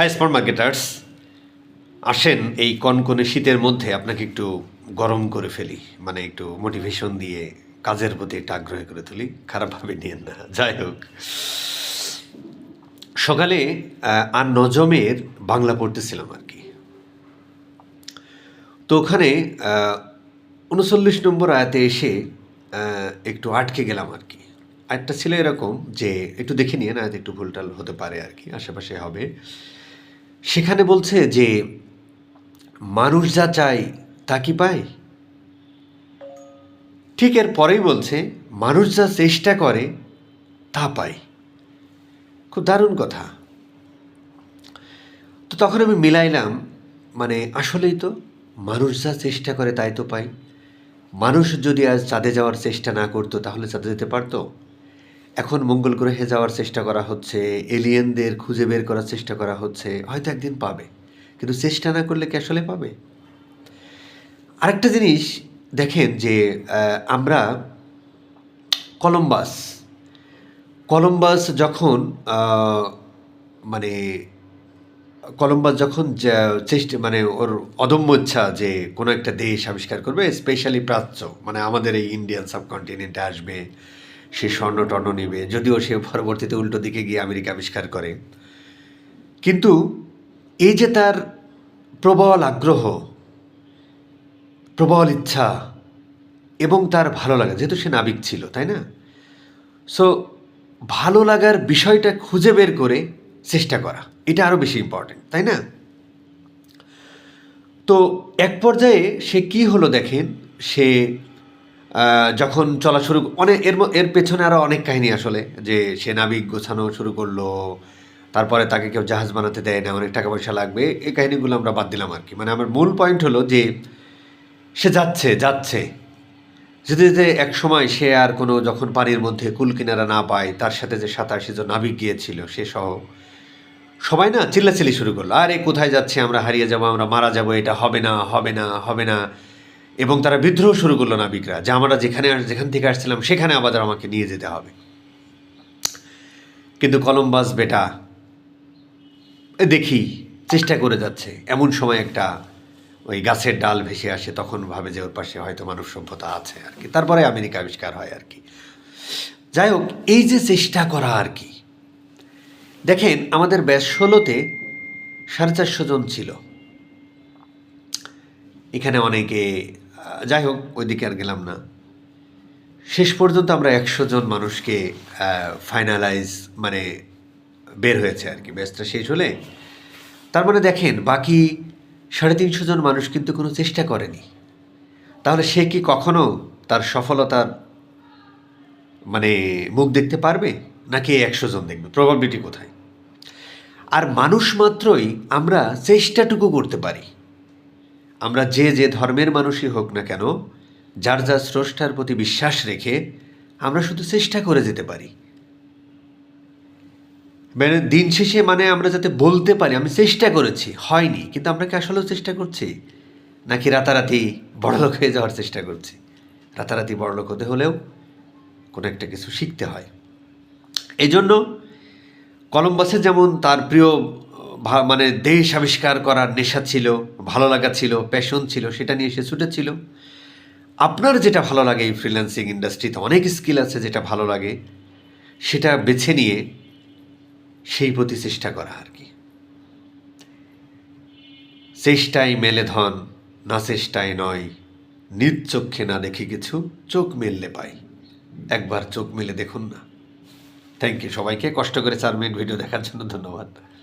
High spare marketers আসেন এই কনকনে শীতের মধ্যে আপনাকে একটু গরম করে ফেলি মানে একটু মোটিভেশন দিয়ে কাজের প্রতি একটু আগ্রহী করে তুলি। খারাপভাবে নিয়েন না, যাই হোক। সকালে আর নজমের বাংলা পড়তেছিলাম আর কি। তো ওখানে উনচল্লিশ নম্বর আয়াতে এসে একটু আটকে গেলাম আর কি। আয়াতটা ছিল এরকম যে, একটু দেখে নিয়ে না একটু ভুলটাল হতে পারে আর কি, আশেপাশে হবে। সেখানে বলছে যে, মানুষ যা চায়, তা কি পায়? ঠিক এর পরেই বলছে, মানুষ যা চেষ্টা করে, তা পায়। খুব দারুণ কথা। তো তখন আমি মিলাইলাম মানে আসলেই তো, মানুষ যা চেষ্টা করে, তাই তো পাই মানুষ যদি আজ চাঁদে যাওয়ার চেষ্টা না করতো, তাহলে চাঁদে যেতে পারতো? এখন মঙ্গল গ্রহে যাওয়ার চেষ্টা করা হচ্ছে, এলিয়েনদের খুঁজে বের করার চেষ্টা করা হচ্ছে, হয়তো একদিন পাবে। কিন্তু চেষ্টা না করলে কি আসলে পাবে? আরেকটা জিনিস দেখেন যে আমরা কলম্বাস কলম্বাস যখন মানে কলম্বাস যখন চেষ্টা মানে ওর অদম্য ইচ্ছা যে কোনো একটা দেশ আবিষ্কার করবে, স্পেশালি প্রাচ্য মানে আমাদের এই ইন্ডিয়ান সাবকন্টিনেন্টে আসবে সে স্বর্ণ টর্ণ নেবে, যদিও সে পরবর্তীতে উল্টো দিকে গিয়ে আমেরিকা আবিষ্কার করে। কিন্তু এই যে তার প্রবল আগ্রহ, প্রবল ইচ্ছা এবং তার ভালো লাগা, যেহেতু সে নাবিক ছিল, তাই না? সো ভালো লাগার বিষয়টা খুঁজে বের করে চেষ্টা করা, এটা আরও বেশি ইম্পর্টেন্ট তাই না? তো এক পর্যায়ে সে কি হলো দেখেন? সে যখন চলা শুরু অনেক এর এর পেছনে আরও অনেক কাহিনী আসলে, যে সে নাবিক গোছানো শুরু করল, তারপরে তাকে কেউ জাহাজ বানাতে দেয় না, অনেক টাকা পয়সা লাগবে, এই কাহিনীগুলো আমরা বাদ দিলাম আর কি। মানে আমার মূল পয়েন্ট হলো যে, সে যাচ্ছে যাচ্ছে। যেতে যেতে এক সময় সে আর কোনো যখন পানির মধ্যে কুল কিনারা না পায়, তার সাথে যে সাঁতার সে যে নাবিক গিয়েছিল, সে সহ সবাই না চিল্লাচিল্লি শুরু করল, আরে কোথায় যাচ্ছে? আমরা হারিয়ে যাব, আমরা মারা যাব, এটা হবে না হবে না হবে না। এবং তারা বিদ্রোহ শুরু করল নাবিকরা, যে আমরা যেখানে যেখান থেকে আসছিলাম, সেখানে আবার আমাকে নিয়ে যেতে হবে। কিন্তু কলম্বাস বেটা দেখি, চেষ্টা করে যাচ্ছে। এমন সময় একটা ওই গাছের ডাল ভেসে আসে, তখন ভাবে যে ওর পাশে হয়তো মানব সভ্যতা আছে আর কি। তারপরে আমেরিকা আবিষ্কার হয় আর কি। যাই হোক, এই যে চেষ্টা করা আর কি। দেখেন, আমাদের ব্যাস ষোলোতে সাড়ে চারশো জন ছিল। এখানে অনেকে যাই হোক, ওইদিকে আর গেলাম না। শেষ পর্যন্ত আমরা একশো জন মানুষকে ফাইনালাইজ মানে বের হয়েছে আর কি ব্যাচটা শেষ হলে। তার মানে দেখেন, বাকি সাড়ে তিনশো জন মানুষ কিন্তু কোনো চেষ্টা করেনি। তাহলে সে কি কখনো তার সফলতার মানে মুখ দেখতে পারবে? নাকি একশো জন দেখবে? প্রবাবিলিটি কোথায়? আর মানুষ মাত্রই আমরা চেষ্টাটুকু করতে পারি। আমরা যে যে ধর্মের মানুষই হোক না কেন, যার যার স্রষ্টার প্রতি বিশ্বাস রেখে আমরা শুধু চেষ্টা করে যেতে পারি। মানে দিন শেষে মানে আমরা যাতে বলতে পারি, আমি চেষ্টা করেছি, হয়নি, কিন্তু আমরা কি আসলেও চেষ্টা করছি? নাকি রাতারাতি বড়লোক হয়ে যাওয়ার চেষ্টা করছি? রাতারাতি বড়লোক হতে হলেও কোনো একটা কিছু শিখতে হয়। এই জন্য কলম্বাসের যেমন তার প্রিয় মানে দেশ আবিষ্কার করার নেশা ছিল, ভালো লাগা ছিল প্যাশন ছিল, সেটা নিয়ে সে ছুটেছিল আপনার যেটা ভালো লাগে এই ফ্রিল্যান্সিং ইন্ডাস্ট্রিতে অনেক স্কিল আছে যেটা ভালো লাগে, সেটা বেছে নিয়ে সেই প্রতি চেষ্টা করা আর কি। চেষ্টাই মেলে ধন, না চেষ্টায় নয় নিজ চক্ষে না দেখি কিছু, চোখ মেললে পাই। একবার চোখ মেলে দেখুন না। থ্যাংক ইউ সবাইকে, কষ্ট করে চার মিনিট ভিডিও দেখার জন্য ধন্যবাদ।